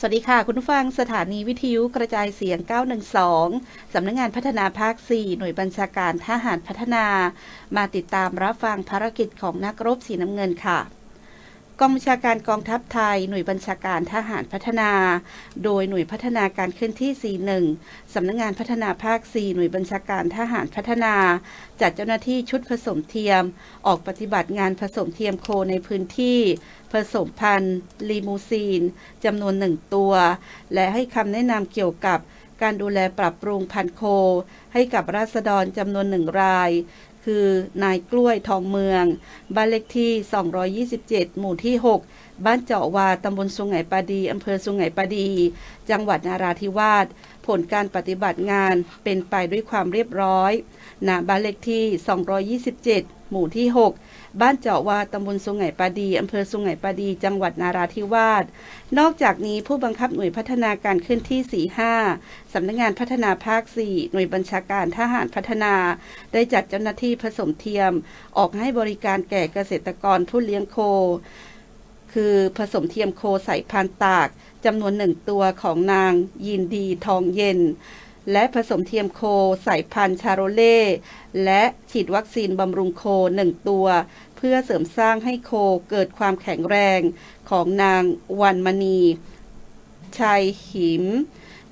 สวัสดีค่ะ คุณผู้ฟังสถานีวิทยุกระจายเสียง 912 สำนักงงานพัฒนาภาค 4 หน่วยบัญชาการทหารพัฒนา มาติดตามรับฟังภารกิจของนักรบสีน้ำเงินค่ะ กองบัญชาการกองทัพไทย หน่วยบัญชาการทหารพัฒนา โดยหน่วยพัฒนาการเคลื่อนที่ 41 สำนักงงานพัฒนาภาค 4 หน่วยบัญชาการทหารพัฒนา จัดเจ้าหน้าที่ชุดผสมเทียม ออกปฏิบัติงานผสมเทียมโคในพื้นที่ ผสมพันธุ์ลีมูซีนจำนวนหนึ่งตัว และให้คำแนะนำเกี่ยวกับการดูแลปรับปรุงพันธุ์โค ให้กับราษฎรจำนวนหนึ่งราย คือนายกล้วยทองเมือง บ้านเลขที่ 227 หมู่ที่ 6 บ้านเจาะวาตำบลสุงไหงปาดีอำเภอสุงไหงปาดี จังหวัดนาราธิวาสผลการปฏิบัติงานเป็นไปด้วยความเรียบร้อยณบ้านเลขที่ 227 หมู่ที่ 6 บ้านเจาะวาตำบลสุไหงปาดีอำเภอสุไหงปาดี จังหวัดนาราธิวาส นอกจากนี้ผู้บังคับหน่วยพัฒนาการเคลื่อนที่ 45 สำนักงานพัฒนาภาค 4 หน่วยบัญชาการทหารพัฒนา ได้จัดเจ้าหน้าที่ผสมเทียม ออกให้บริการแก่เกษตรกรผู้เลี้ยงโค คือผสมเทียมโคใสายพันตากจำนวนหนึ่งตัวของนางยินดีทองเย็น และผสมเทียมโคสายพันธุ์ชาโรเล่ และฉีดวัคซีนบำรุงโคหนึ่งตัว เพื่อเสริมสร้างให้โคเกิดความแข็งแรงของนางวันมณี ชัยหิม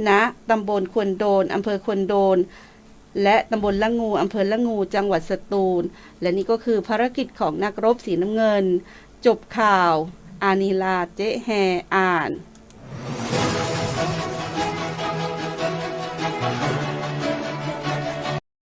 ณะตำบลควนโดนอำเภอควนโดน และตำบลละงูอำเภอละงูจังหวัดสตูล และนี่ก็คือภารกิจของนักรบสีน้ำเงิน จบข่าว อานิลาเจ๊แฮอ่าน